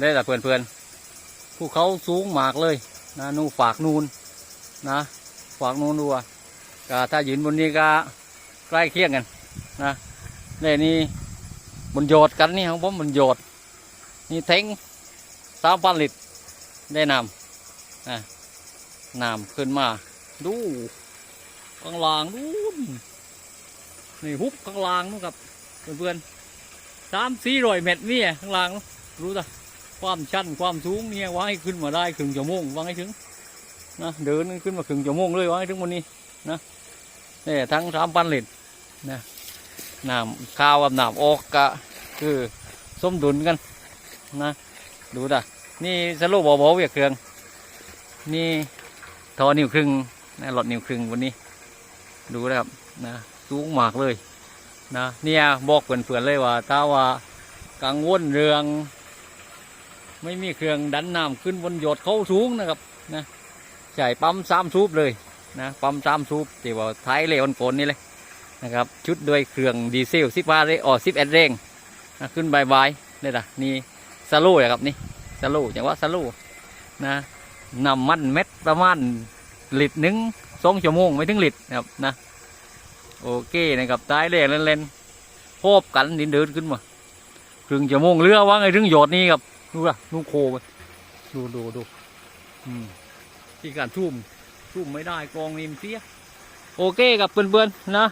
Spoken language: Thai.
ได้แต่เพื่อนเพื่อนๆภูเขาสูงมากเลยนะนู่นฝากนูนนะฝากนูนดูอะก็ถ้ายืนบนนี้ก็ใกล้เคียงกันนะนี่นี่บนโยดกันนี่ของผมบนโยดนี่เท้งสามพันลิตรได้นำนะนำขึ้นมาดูข้างล่างนู่นนี่ฮุบข้างล่างนู่นครับเพื่อนๆสามสี่ร้อยเมตรนี่ข้างล่างรู้จ้ะ ความชันความสูงเนี่ยว่าให้ขึ้นมาได้ครึ่งชั่วโมงว่าให้ถึงนะเดินขึ้นมาครึ่งชั่วโมงเลยว่าให้ถึงวันนี้นะนี่ทั้งสามพันลิตรนะน้ำข้าวกับน้ำออกกะคือสมดุลกันนะดูจ้ะนี่สโลบอบอเวียกเครื่อง นี่ทอนิ้วครึ่งนะหลอดนิ้วครึ่งวันนี้ ดูนะครับนะสูงมากเลยนะเนี่ยบอกเพื่อนๆเลยว่าถ้าว่ากังวลเรื่อง ไม่มีเครื่องดันน้ำขึ้นบนโยดเขาสูงนะครับนะใส่ปั๊มสามซูบเลยนะปั๊มสามซูบที่ว่าท้ายเลวันโกนนี่เลยนะครับชุดด้วยเครื่องดีเซลสิบห้าเร่อ๋อสิบเอ็ดเร่งนะขึ้นบายบายนี่นะนี่สโลว์นะครับนี่สโลว์อย่างว่าสโลว์นะน้ำมันเม็ดประมาณลิตรหนึ่งสองชั่วโมงไม่ถึงลิตรนะครับนะโอเคนะครับตายเลยเล่นๆพบกันดินเดินขึ้นมาครึ่งชั่วโมงเรือว่าไงถึงหยดนี่ครับ ดูละนูโคไปดูดูดูอืมที่การทุ่มทุ่มไม่ได้กองนิมนเสีย โอเคกับเพื่อนๆนะ